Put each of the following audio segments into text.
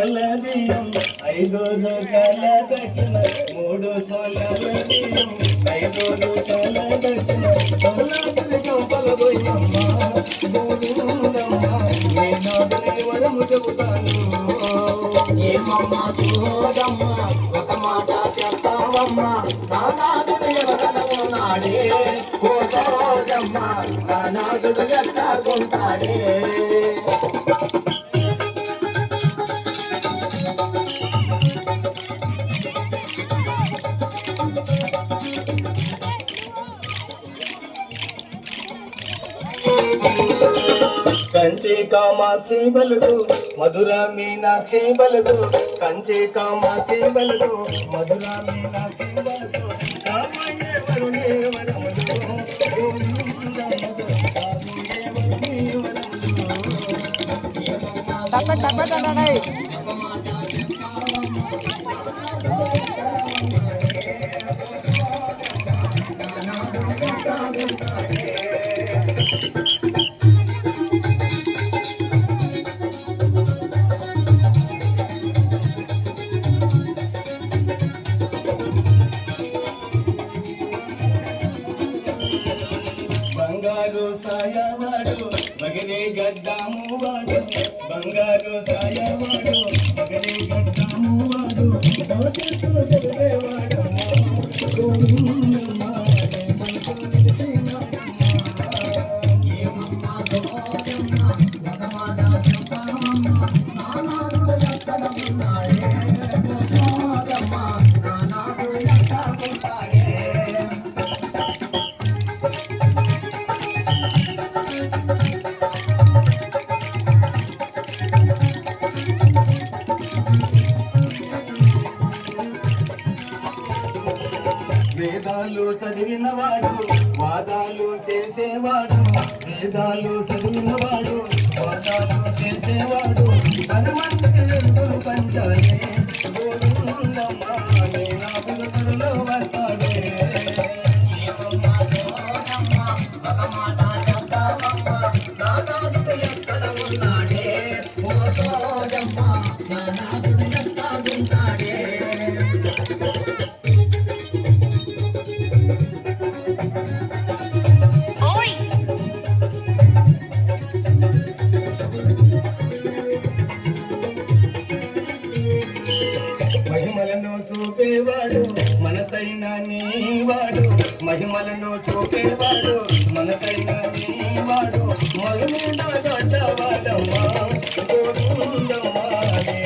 సోలాల బియ్యం ఐదు కల దక్షిణ మూడు సోలాల బియ్యం ఐదు కల దక్షిణ కమలాపురి కంపల పోయినమ్మ గోవిందమ్మ నేను వరము చెబుతాను ఏమమ్మా సోదమ్మ ఒక మాట చెప్తావమ్మా నానాదుడు ఎవరన ఉన్నాడే ఓ ఎత్తాకుంటాడే కంచి కామాక్షి బలుగు మధుర మీనాక్షి బలుగు కంచి కామాక్షి బలుగు మధుర మీనాక్షి బలుగు రామయ్య వరుణే వరములు గోవిందమ్మకు రామయ్య వరుణే బంగారు సాయవాడు మగనే గడ్డాము వాడు. బంగారు సాయవాడు వేదాలు చదివినవాడు వాదాలు చేసేవాడు. వేదాలు చదివినవాడు వాదాలు చేసేవాడు. చూపేవాడు మనసైన నీవాడు మహిమలను చూపేవాడు మనసైన నీవాడు మహిమీద దొడ్డవాడమ్మా గోవిందమ్మా నీ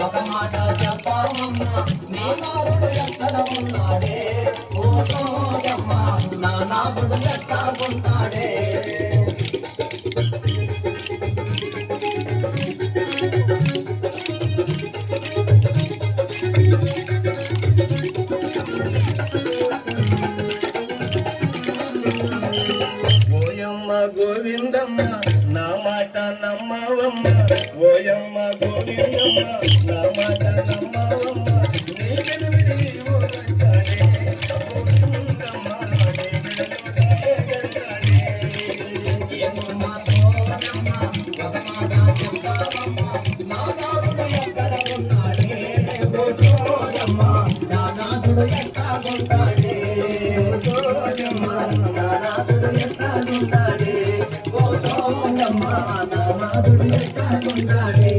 ఒక మాట చెప్పావమ్మా నీ నారుడు ఎక్కడ ఉన్నాడే? ఓ నాగుడు ఎక్కడుంటాడే నమ్మవమ్మ ఓయమ్మ గోవిందమ్మ నా మాట నమ్మవమ్మ నీ గోవిందమ్మ నీ ఏమమ్మ సోదమ్మ ఒక మాట నా ఎక్కడ ఉన్నాడే ఓ సోదమ్మ నా ఓ సోదమ్మ నా సోదమ్మ నా నాదుడు ఎక్కడుంటాడే